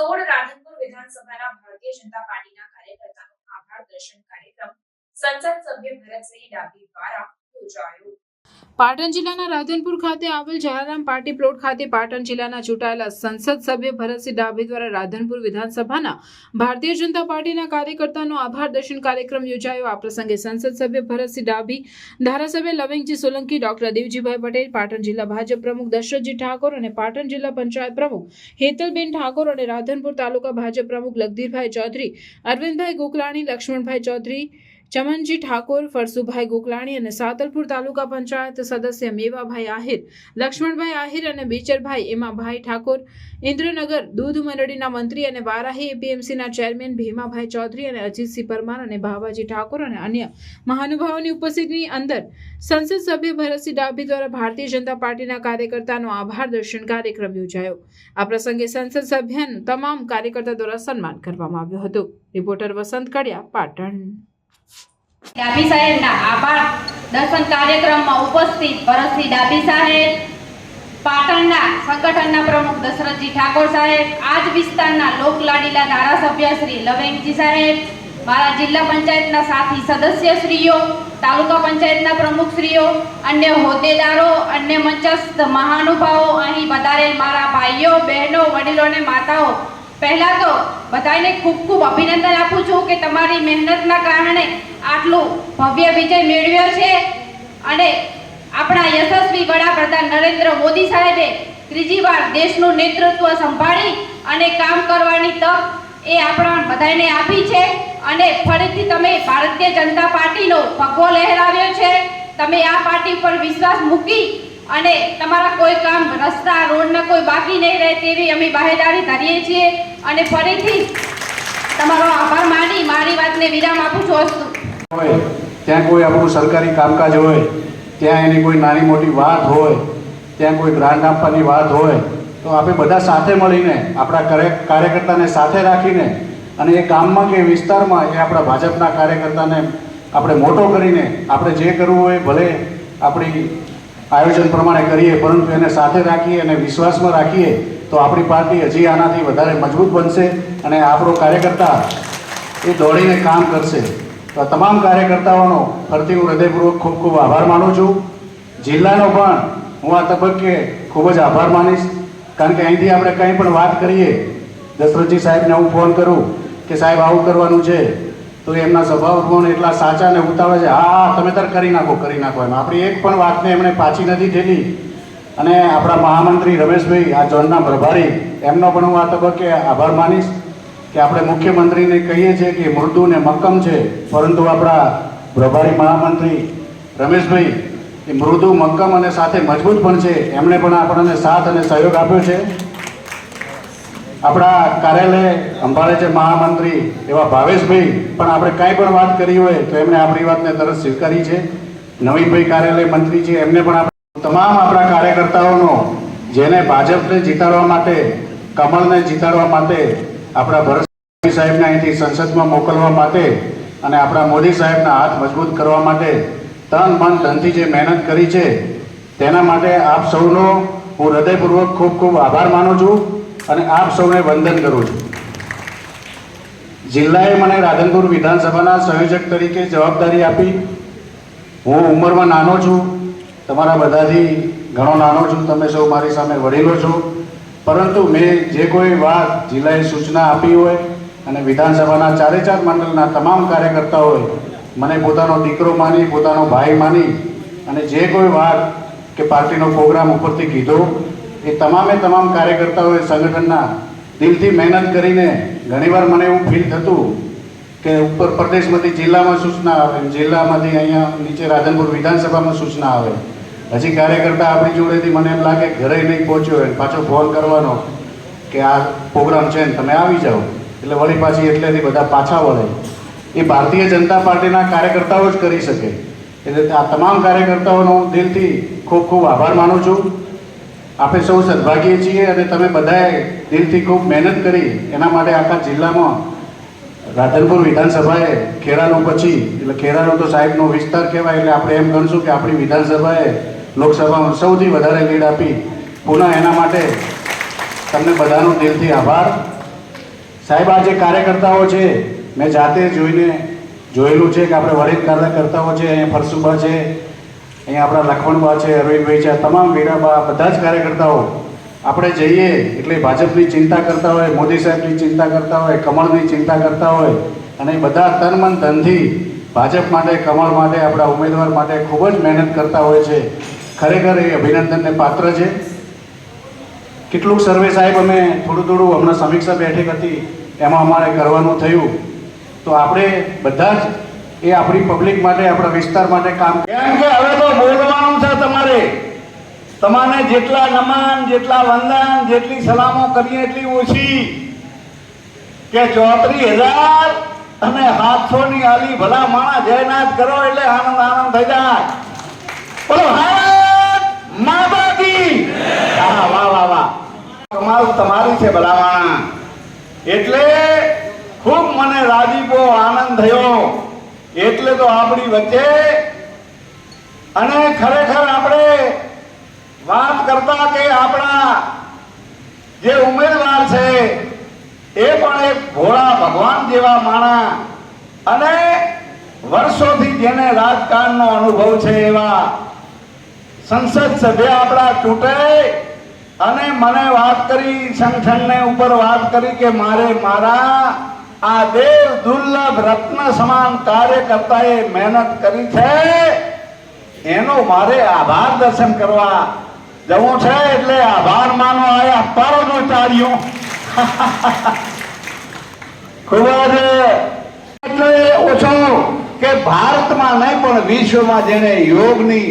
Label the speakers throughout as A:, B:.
A: સોળ રાધનપુર વિધાનસભાના ભારતીય જનતા પાર્ટીના કાર્યકર્તાનો આભાર દર્શન કાર્યક્રમ સંસદ સભ્ય ભરતસિંહ ડાભી દ્વારા યોજાયો.
B: પાટણ જિલ્લાના રાધનપુર ખાતે આવેલ જલારામ પાર્ટી પ્લોટ ખાતે પાટણ જિલ્લાના ચૂંટાયેલા સંસદ સભ્ય ભરતસિંહ ડાભી દ્વારા રાધનપુર વિધાનસભાના ભારતીય જનતા પાર્ટીના કાર્યકર્તાનો આભાર દર્શન કાર્યક્રમ યોજાયો. આ પ્રસંગે સંસદ સભ્ય ભરતસિંહ ડાભી, ધારાસભ્ય લવિંગજી સોલંકી, ડોક્ટર દેવજીભાઈ પટેલ, પાટણ જિલ્લા ભાજપ પ્રમુખ દશરથજી ઠાકોર અને પાટણ જિલ્લા પંચાયત પ્રમુખ હેતલબેન ઠાકોર અને રાધનપુર તાલુકા ભાજપ પ્રમુખ લગધીરભાઈ ચૌધરી, અરવિંદભાઈ ગોકલાણી, લક્ષ્મણભાઈ ચૌધરી ચમનજી ઠાકોર, ફરસુભાઈ ગોકલાણી અને સાતલપુર તાલુકા પંચાયત સદસ્ય મેવાભાઈ આહિર, લક્ષ્મણભાઈ આહિર અને બેચરભાઈ એમાભાઈ ઠાકોર, ઇન્દ્રનગર દૂધ મંડળીના મંત્રી અને વારાહી એપીએમસીના ચેરમેન ભીમાભાઈ ચૌધરી અને અજીતસિંહ પરમાર અને ભાવાજી ઠાકોર અને અન્ય મહાનુભાવોની ઉપસ્થિતિની અંદર સંસદ સભ્ય ભરતસિંહ ડાભી દ્વારા ભારતીય જનતા પાર્ટીના કાર્યકર્તાનો આભાર દર્શન કાર્યક્રમ યોજાયો. આ પ્રસંગે સંસદ સભ્યનું તમામ કાર્યકર્તા દ્વારા સન્માન કરવામાં આવ્યું હતું. રિપોર્ટર વસંત કડિયા, પાટણ.
C: ડાભી સાહેબના આભાર. દર્શન કાર્યક્રમમાં ઉપસ્થિત ભરતસિંહ ડાભી સાહેબ, પાટણના સંગઠનના પ્રમુખ દશરથજી ઠાકોર સાહેબ, આજ વિસ્તારના લોકલાડીલા ધારાસભ્ય શ્રી લવેંગજી સાહેબ, મારા જિલ્લા પંચાયતના સાથી સદસ્યશ્રીઓ, તાલુકા પંચાયતના પ્રમુખશ્રીઓ, અન્ય હોદ્દેદારો, અન્ય મંચસ્થ મહાનુભાવો, અહીં વધારેલ મારા ભાઈઓ, બહેનો, વડીલો અને માતાઓ પહેલા તો બધાને ખૂબ ખૂબ અભિનંદન આપું છું કે તમારી મહેનતના કારણે આટલું ભવ્ય વિજય મેળવ્યો છે. અને આપણા યશસ્વી વડાપ્રધાન નરેન્દ્ર મોદી સાહેબે ત્રીજી વાર દેશનું નેતૃત્વ સંભાળી અને કામ કરવાની તક એ આપણા બધાને આપી છે. અને ફરીથી તમે ભારતીય જનતા પાર્ટીનો ભગવો લહેરાવ્યો છે. તમે આ પાર્ટી પર વિશ્વાસ મૂકી અને તમારા કોઈ કામ રસ્તા, રોડના કોઈ બાકી નહીં રહે તેવી અમે બાહેદારી ધારીએ છીએ. અને ફરીથી તમારો આભાર માની, મારી વાતને વિરામ આપું છું અસ્તુ.
D: હોય, ત્યાં કોઈ આપણું સરકારી કામકાજ હોય, ત્યાં એની કોઈ નાની મોટી વાત હોય, ત્યાં કોઈ ગ્રાન્ટ આપવાની વાત હોય, તો આપણે બધા સાથે મળીને, આપણા કાર્યકર્તાને સાથે રાખીને અને એ ગામમાં કે વિસ્તારમાં એ આપણા ભાજપના કાર્યકર્તાને આપણે મોટો કરીને આપણે જે કરવું હોય ભલે આપણી આયોજન પ્રમાણે કરીએ, પરંતુ એને સાથે રાખીએ અને વિશ્વાસમાં રાખીએ, તો આપણી પાર્ટી હજી આનાથી વધારે મજબૂત બનશે અને આપણો કાર્યકર્તા એ દોડીને કામ કરશે. તો તમામ કાર્યકર્તાઓનો ફરતી હું હૃદયપૂર્વક ખૂબ ખૂબ આભાર માનું છું. જિલ્લાનો પણ હું આ તબક્કે ખૂબ જ આભાર માનીશ. કારણ કે અહીંથી આપણે કંઈ પણ વાત કરીએ, દશરથજી સાહેબને હું ફોન કરું કે સાહેબ, આવું કરવાનું છે. તો એમના સ્વભાવ ગુણ એટલા સાચા ને ઉતાવે છે. હા તમે તાર કરી નાખો કરી નાખો એમ. આપણી એક પણ વાતને એમણે પાછી નથી થયેલી અને આપણા મહામંત્રી રમેશભાઈ, આ ઝોનના પ્રભારી, એમનો પણ હું આ તબક્કે આભાર માનીશ કે આપણે મુખ્યમંત્રીને કહીએ છીએ કે મૃદુ ને મક્કમ છે. પરંતુ આપણા પ્રભારી મહામંત્રી રમેશભાઈ, એ મૃદુ, મક્કમ અને સાથે મજબૂત પણ છે. એમણે પણ આપણને સાથ અને સહયોગ આપ્યો છે. આપણા કાર્યાલય સંભાળે છે મહામંત્રી એવા ભાવેશભાઈ, પણ આપણે કાંઈ પણ વાત કરી હોય તો એમણે આપણી વાતને તરત સ્વીકારી છે. નવીનભાઈ કાર્યાલય મંત્રી છે, એમને પણ તમામ આપણા કાર્યકર્તાઓનો, જેને ભાજપને જીતાડવા માટે કમળને જીતાડવા માટે, આપણા ભરત સાહેબને અહીંથી સંસદમાં મોકલવા માટે અને આપણા મોદી સાહેબના હાથ મજબૂત કરવા માટે તન, મન, ધનથી જે મહેનત કરી છે, તેના માટે આપ સૌનો હું હૃદયપૂર્વક ખૂબ ખૂબ આભાર માનું છું. અને આપ સૌને વંદન કરું છું. જિલ્લાએ મને રાધનપુર વિધાનસભાના સંયોજક તરીકે જવાબદારી આપી. હું ઉંમરમાં નાનો છું. તમારા બધાથી ઘણો નાનો છું. તમે સૌ મારી સામે વડીલો છો. પરંતુ મેં જે કોઈ વાત જિલ્લાએ સૂચના આપી હોય અને વિધાનસભાના ચારે ચાર મંડળના તમામ કાર્યકર્તાઓએ મને પોતાનો દીકરો માની, પોતાનો ભાઈ માની અને જે કોઈ વાત કે પાર્ટીનો પ્રોગ્રામ ઉપરથી કીધો એ તમામે તમામ કાર્યકર્તાઓએ સંગઠનના દિલથી મહેનત કરીને ઘણીવાર મને એવું ફીલ થતું કે ઉપર પ્રદેશમાંથી જિલ્લામાં સૂચના આવે, જિલ્લામાંથી અહીંયા નીચે રાધનપુર વિધાનસભામાં સૂચના આવે. હજી કાર્યકર્તા આપણી જોડેથી મને એમ લાગે ઘરે નહીં પહોંચ્યો હોય પાછો ફોન કરવાનો કે આ પ્રોગ્રામ છે ને તમે આવી જાઓ. એટલે વળી પાછી એટલેથી બધા પાછા વળે. એ ભારતીય જનતા પાર્ટીના કાર્યકર્તાઓ જ કરી શકે. એટલે આ તમામ કાર્યકર્તાઓનો હું દિલથી ખૂબ ખૂબ આભાર માનું છું. આપણે સૌ સદભાગીએ છીએ અને તમે બધાએ દિલથી ખૂબ મહેનત કરી એના માટે આખા જિલ્લામાં રાધનપુર વિધાનસભાએ ખેરાલુ પછી, એટલે ખેરાલુ તો સાહેબનો વિસ્તાર કહેવાય, એટલે આપણે એમ ગણશું કે આપણી વિધાનસભાએ લોકસભામાં સૌથી વધારે લીડ આપી. પુનઃ એના માટે તમને બધાનો દિલથી આભાર. સાહેબ, આ જે કાર્યકર્તાઓ છે, મેં જાતે જોઈને જોયેલું છે કે આપણે વરિષ્ઠ કાર્યકર્તાઓ છે, અહીંયા ફરસુબા છે અહીંયા આપણા લખમણબા છે અરવિંદભાઈ છે તમામ વીરાબા બધા જ કાર્યકર્તાઓ. આપણે જઈએ એટલે ભાજપની ચિંતા કરતા હોય, મોદી સાહેબની ચિંતા કરતા હોય, કમળની ચિંતા કરતા હોય, અને બધા તન મન ધનથી ભાજપ માટે, કમળ માટે, આપણા ઉમેદવાર માટે ખૂબ જ મહેનત કરતા હોય છે. ખરેખર એ અભિનંદનને પાત્ર છે. કેટલુંક સર્વે સાહેબ અમે થોડું થોડું હમણાં સમીક્ષા બેઠક હતી, એમાં અમારે કરવાનું થયું. તો આપણે બધા જ એ આપણી પબ્લિક માટે, આપણા વિસ્તાર માટે કામ
E: કેમ કે હવે તો તમારે જેટલા નમન, જેટલા વંદન, જેટલી સલામો કરીએ એટલી ઓછી. કે ચોત્રીસ હજાર અને સાતસો ની આલી ભલા માણા જયનાથ કરો એટલે આનંદ આનંદ થઈ જાય. બોલો, ભારત માતા કી હા વાહ વાહ વાહ. કમાલ તમારી છે ભલા માણા એટલે ખૂબ મને રાજીપો આનંદ થયો. એટલે તો આપણી વચ્ચે અને ખરેખર આપણે વાત કરતા કે આપણા જે ઉમેદવાર છે, એ પણ એક ભોળા ભગવાન જેવા માણા અને વર્ષોથી જેને રાજકારણનો અનુભવ છે એવા સંસદ સભ્ય આપણા ચૂંટે અને મને વાત કરી સંગઠનને ઉપર વાત કરી કે મારે મારા આ દેવ દુર્લભ રત્ન સમાન કાર્યકર્તાએ મહેનત કરી છે એનો મારે આભાર દર્શન કરવા જવું છે એટલે આભાર માનો આયા પારો નો ચાર્યો. ખૂબ જ એટલે ઓછો કે ભારતમાં નહીં, પણ વિશ્વમાં જેને યોગની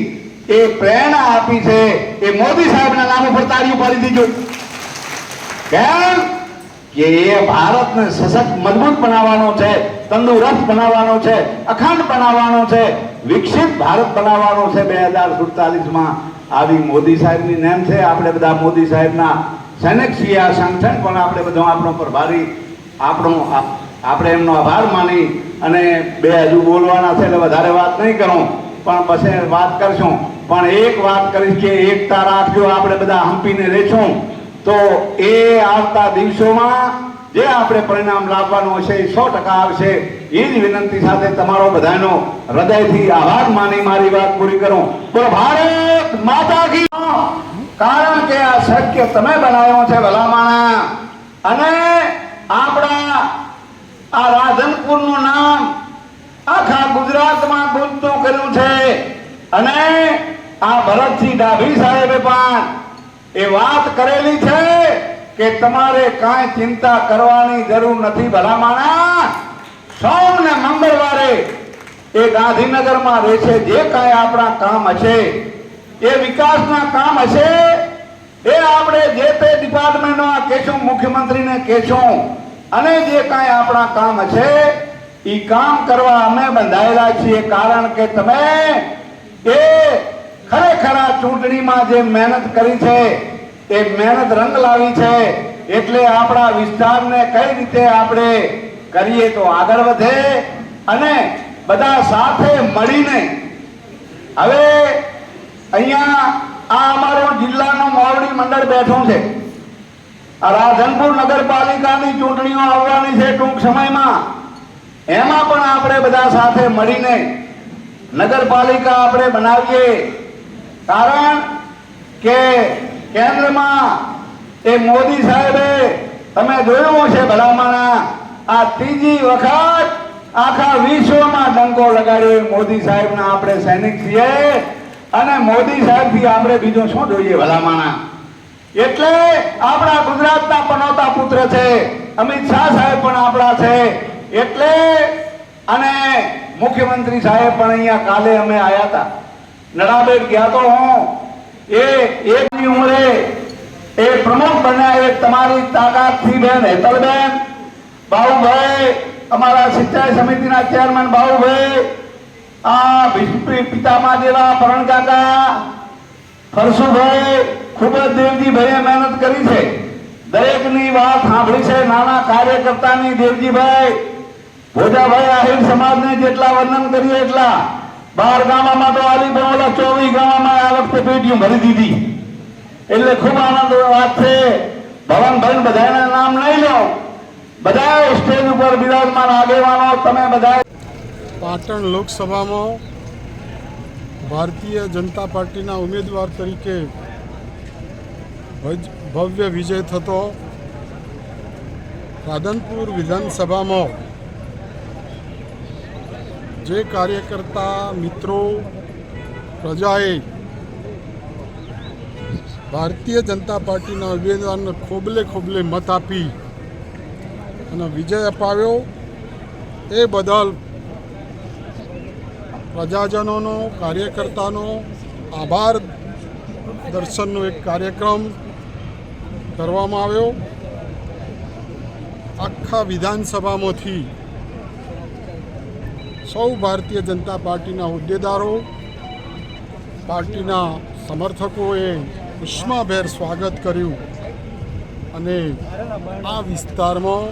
E: એ પ્રેરણા આપી છે, એ મોદી સાહેબના નામ ઉપર તાળીઓ પાડી દીધું કેમ? કે એ ભારતને સશક્ત, મજબૂત બનાવવાનો છે, તંદુરસ્ત બનાવવાનો છે, અખંડ બનાવવાનો છે વિકસિત ભારત બનાવવાનો છે બે હજાર સુડતાલીસમાં. આવી મોદી સાહેબની નેમ છે. આપણે બધા મોદી સાહેબના સૈનિક છીએ. આ સંગઠન પણ આપણે બધો આપણો પ્રભારી, આપણો આપણે એમનો આભાર માની અને બે હજુ બોલવાના છે એટલે વધારે વાત નહીં કરું. પણ પછી વાત કરશું. પણ એક વાત કરીશ કે એકતા રાખજો. આપણે બધા હંપીને રહેશું. તો એ આવતા દિવસોમાં જે આપણે પરિણામ લાવવાનું હશે એ સો ટકા આવશે. એ જ વિનંતી સાથે તમારો બધાનો હૃદયથી આભાર માની મારી વાત પૂરી કરું. બોલો, ભારત માતા કી કારણ કે આ શક્ય તમે બનાવ્યો છે, ભલામાણા. અને આપણા આ રાધનપુરનું નામ આખા ગુજરાતમાં ગુંજતું કર્યું છે. અને આ ભરતસિંહ ડાભી સાહેબે પણ એ વાત કરેલી છે. કે તમારે કાંઈ ચિંતા કરવાની જરૂર નથી ભલા માણા સૌને મંગળવારે એ ગાંધીનગરમાં રહેશે જે કાંઈ આપણા કામ હશે, એ વિકાસના કામ હશે, એ આપણે જે તે ડિપાર્ટમેન્ટમાં કહેશું, મુખ્યમંત્રીને કહેશું, અને જે કાંઈ આપણા કામ હશે એ કામ કરવા અમે બંધાયેલા છીએ, કારણ કે તમે એ ખરેખર આ ચૂંટણીમાં જે મહેનત કરી છે એ મહેનત રંગ લાવી છે. એટલે આપણા વિસ્તારને કઈ રીતે આપણે કરીએ તો આગળ વધે અને બધા સાથે મળીને હવે અહીંયા આ અમારો જિલ્લાનો માવડી મંડળ બેઠું છે. આ રાધનપુર નગરપાલિકાની ચૂંટણીઓ આવવાની છે ટૂંક સમયમાં. એમાં પણ આપણે બધા સાથે મળીને નગરપાલિકા આપણે બનાવીએ. કારણ કે કેન્દ્રમાં એ મોદી સાહેબે, તમે જોયું છે ભલામણા આ ત્રીજી વખત આખા વિશ્વમાં ડંકો લગાડ્યો મોદી સાહેબના આપણે સૈનિક છીએ. અને મોદી સાહેબથી આપણે બીજું શું જોઈએ ભલામણા એટલે આપણા ગુજરાતના પનોતા પુત્ર છે, અમિત શાહ સાહેબ પણ આપણા છે. એટલે અને મુખ્યમંત્રી સાહેબ પણ અહીંયા કાલે અમે આવ્યા હતા. નડાબેટ ગયા તો હું એ એકની ઉંમરે એ પ્રમુખ બન્યા એ તમારી તાકાતથી બેન, હેતલબેન બાહુભાઈ અમારા સિંચાઈ સમિતિના ચેરમેન બાહુભાઈ આ પિતામાં જેવા પરણ કાકા, ફરસુભાઈ, ખૂબ જ દેવજીભાઈએ મહેનત કરી છે. દરેકની વાત સાંભળી છે. નાના કાર્યકર્તાની દેવજીભાઈ, ભોજાભાઈ આહિર સમાજને જેટલા વર્ણન કરીએ એટલા બાર ગામમાં તો આલી પણ ચોવીસ ગામમાં આ વખતે પેટીઓ ભરી દીધી. એટલે ખૂબ આનંદ વાત છે. ભવનભાઈ બધાના નામ નહીં લો. બધા સ્ટેજ ઉપર બિરાજમાન આગેવાનો, તમે બધા
F: પાટણ લોકસભામાં ભારતીય જનતા પાર્ટીના ઉમેદવાર તરીકે ભવ્ય વિજય થતો. રાધનપુર વિધાનસભામાં જે કાર્યકર્તા મિત્રો, પ્રજાએ ભારતીય જનતા પાર્ટીના ઉમેદવારને ખોબલે ખોબલે મત આપી અને વિજય અપાવ્યો. એ બદલ પ્રજાજનોનો, કાર્યકર્તાનો આભાર. દર્શનનો એક કાર્યક્રમ કરવામાં આવ્યો. આખા વિધાનસભામાંથી સૌ ભારતીય જનતા પાર્ટીના હોદ્દેદારો, પાર્ટીના સમર્થકોએ ઉષ્માભેર સ્વાગત કર્યું અને આ વિસ્તારમાં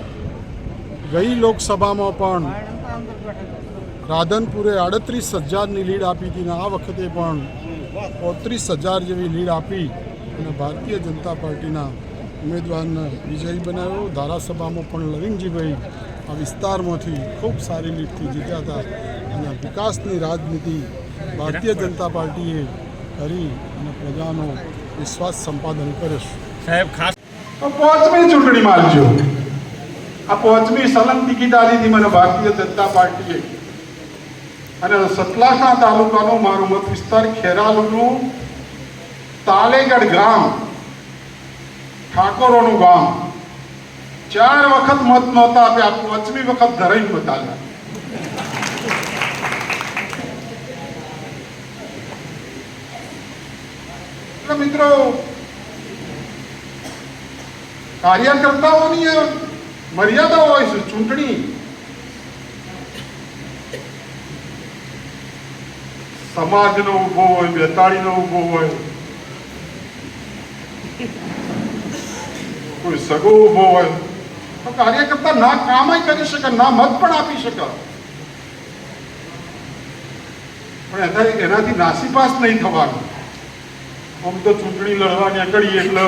F: ગઈ લોકસભામાં પણ રાધનપુરે આડત્રીસ હજારની લીડ આપી હતી અને આ વખતે પણ પોત્રીસ હજાર જેવી લીડ આપી અને ભારતીય જનતા પાર્ટીના ઉમેદવારને વિજયી બનાવ્યો. ધારાસભામાં પણ લવિંગજીભાઈ આ વિસ્તારમાંથી ખૂબ સારી લીટથી જીત્યા હતા. અને વિકાસની રાજનીતિ ભારતીય જનતા પાર્ટીએ કરી અને પ્રજાનો વિશ્વાસ સંપાદન કર્યો છે.
G: તો પાંચમી ચૂંટણીમાં આવજો આ પાંચમી સલંગ ટિકિટ આલી હતી મને ભારતીય જનતા પાર્ટીએ અને સતલાસા તાલુકાનો મારો મત વિસ્તાર ખેરાલુનું તાલેગઢ ગામ ઠાકોરોનું ગામ ચાર વખત મત નહોતા આપ્યા પાંચમી વખત ધરાઈ મત એટલે મિત્રો, કાર્યકર્તાઓની મર્યાદા હોય છે, ચૂંટણી. સમાજનો ઊભો હોય, બેતાળીનો ઊભો હોય, કોઈ સગો ઊભો હોય તો કાર્યકર્તા ના કામય કરી શકે, ના મત પણ આપી શકે. પણ એનાથી એનાથી નાસીપાસ નહીં થવાનું. આમ તો ચૂંટણી લડવા નીકળીએ એટલે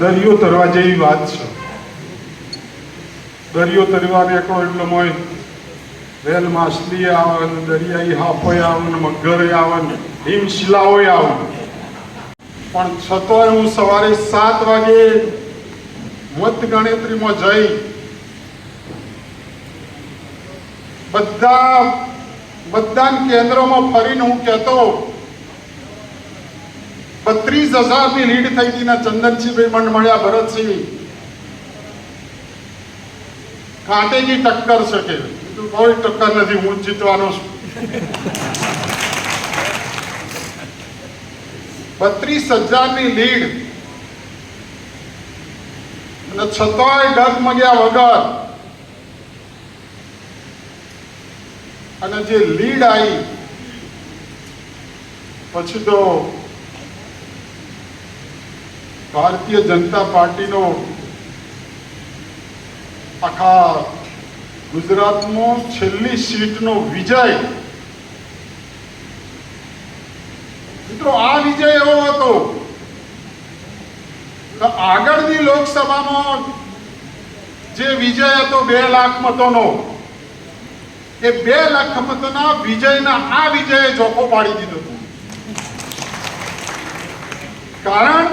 G: દરિયો તરવા જેવી વાત છે. દરિયો તરવા નીકળો એટલે મોય વેલ માછલી આવે ને દરિયાઈ હાફોય આવે ને મગર આવે ને હિમશિલાઓય આવે પણ છતોય હું સવારે સાત વાગે મત ગણતરીમાં જઈ બધા મતદાન કેન્દ્રોમાં ફરીને હું કહેતો, બત્રીસ હજારની લીડ થઈ હતી ચંદનસિંહભાઈ મને મળ્યા ભરતસિંહ. કાંટેની ટક્કર છે કે કોઈ ટક્કર નથી, હું જીતવાનો છું. બત્રીસ હજારની લીડ અને છતાંય ડગમગ્યા વગર અને જે લીડ આવી પછી તો ભારતીય જનતા પાર્ટીનો આખા ગુજરાતમાં છેલ્લી સીટનો વિજય. મિત્રો, આ વિજય એવો હતો કે આગળની લોકસભામાં જે વિજય હતો બે લાખ મતોનો, એ બે લાખ મતોના વિજયના આ વિજયે જોખો પાડી દીધો હતો. કારણ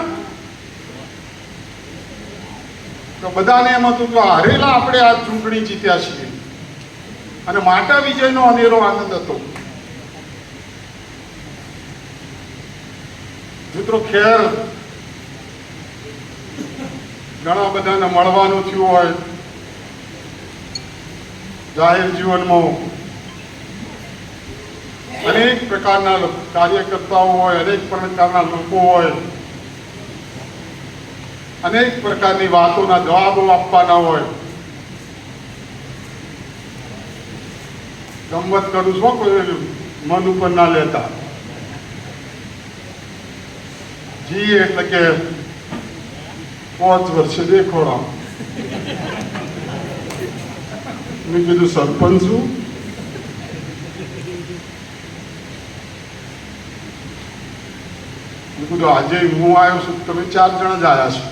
G: તો બધાને એમ હતું કે હારેલા આપણે આ ચૂંટણી જીત્યા છીએ. અને માટા વિજયનો અનેરો આનંદ હતો. મિત્રો ખેર ઘણા બધાને મળવાનું થયું હોય. જાહેર જીવનમાં. અનેક પ્રકારના કાર્યકર્તાઓ હોય, અનેક પ્રકારના લોકો હોય. અનેક પ્રકારની વાતોના જવાબો આપવાના હોય. ગમત કરું શું મન ઉપર ના લેતા. જી એટલે કે પાંચ વર્ષે દેખોડા મેં કીધું સરપંચ છું કીધું આજે હું આવ્યો છું તમે ચાર જણા જ આવ્યા છો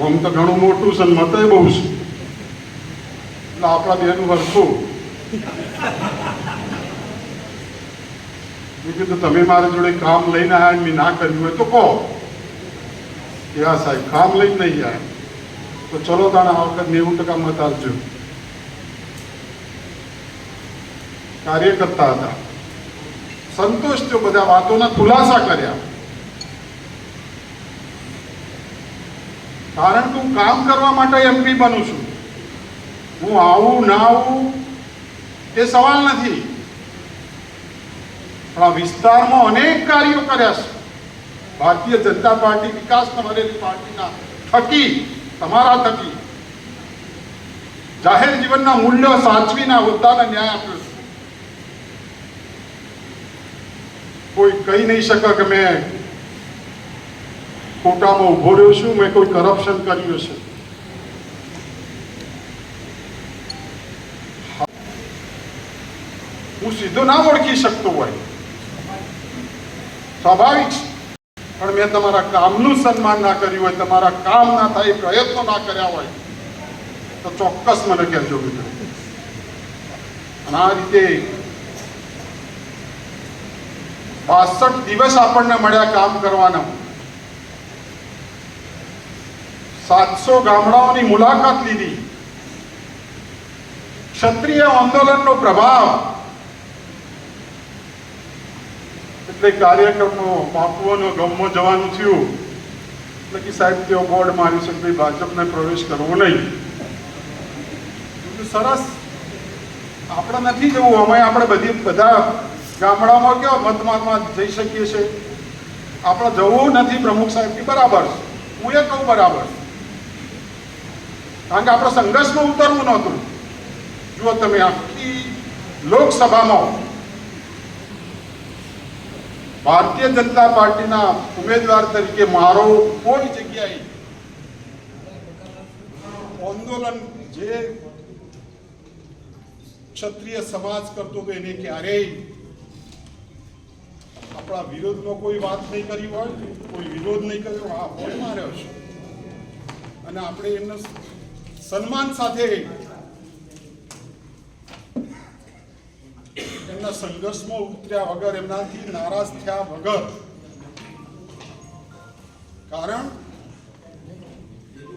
G: આમ તો ઘણું મોટું છે મત બહુ છે એટલે આપણા બેનું હરખું મેં કીધું તમે મારી જોડે કામ લઈને આવ્યા મેં ના કર્યું હોય તો કહો કે સાહેબ, કામ લઈને નહીં આવ્યા તો ચલો તાણે આ વખત નેવું ટકા મત આપજો. કાર્યકર્તા હતા. સંતોષ થયો, બધા વાતોના ખુલાસા કર્યા. કારણ કે હું કામ કરવા માટે એમપી બનું છું. હું આવું ના આવું એ સવાલ નથી. પણ આ વિસ્તારમાં અનેક કાર્યો કર્યા છે. ભારતીય જનતા પાર્ટી વિકાસ કરેલી પાર્ટીના થકી, તમારા થકી જાહેર જીવનના મૂલ્યો સાચવીના હોદ્દાને ન્યાય આપ્યો છે. કોઈ કહી નહીં શકે કે મેં ખોટામાં ઊભો રહ્યો છું, મેં કોઈ કરપ્શન કર્યું છે હું સીધો ના ઓળખી શકતો હોય. સ્વાભાવિક છે. પણ મેં તમારા કામનું સન્માન ના કર્યું હોય, તમારા કામ ના થાય, પ્રયત્નો ના કર્યા હોય, તો ચોક્કસ મને કહેજો મિત્રો. અને આ રીતે બાસઠ દિવસ આપણને મળ્યા કામ કરવાના. સાતસો ગામડાઓની મુલાકાત લીધી. ક્ષત્રિય આંદોલનનો પ્રભાવ એટલે કાર્યક્રમનો, બાપુઓનો, ગમમાં જવાનું થયું. એટલે કે સાહેબ તેઓ બોર્ડ માર્યું છે કે ભાઈ ભાજપને પ્રવેશ કરવો નહીં. સરસ. આપણે નથી જવું અમે આપણે બધી, બધા ગામડામાં કયો મતમાતમાં જઈ શકીએ છીએ. આપણે જવું નથી પ્રમુખ સાહેબની બરાબર છે. હું એ કહું બરાબર કારણ કે આપણે સંઘર્ષમાં ઉતરવું નહોતું. જુઓ તમે આખી લોકસભામાં ભારતીય જનતા પાર્ટીના ઉમેદવાર તરીકે મારો કોઈ જગ્યાએ આંદોલન જે ક્ષત્રિય સમાજ કરતો હતો એને ક્યારેય આપણા વિરોધમાં કોઈ વાત નહીં કરી હોય, કોઈ વિરોધ નહીં કર્યો, આ હોય માર્યો છે અને આપણે એમને સન્માન સાથે એમના સંઘર્ષમાં ઉતર્યા વગર, એમનાથી નારાજ થયા વગર. કારણ?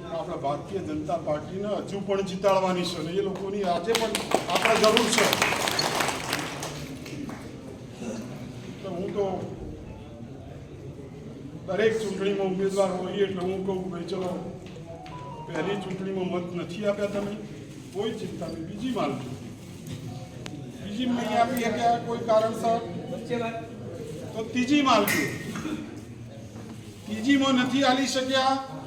G: આપણા ભારતીય જનતા પાર્ટીને હજુ પણ જીતાડવાની છે અને એ લોકોની આજે પણ આપણે જરૂર છે. તો હું તો દરેક ચૂંટણીમાં ઉમેદવાર હોઈએ એટલે હું કહું ભાઈ ચલો, પહેલી ચૂંટણીમાં મત નથી આપ્યા તમે, કોઈ ચિંતા નહીં, બીજી માલજો બીજી નહીં આપી શક્યા કોઈ કારણસર? તો ત્રીજી માલજો ત્રીજીમાં નથી આલી શક્યા.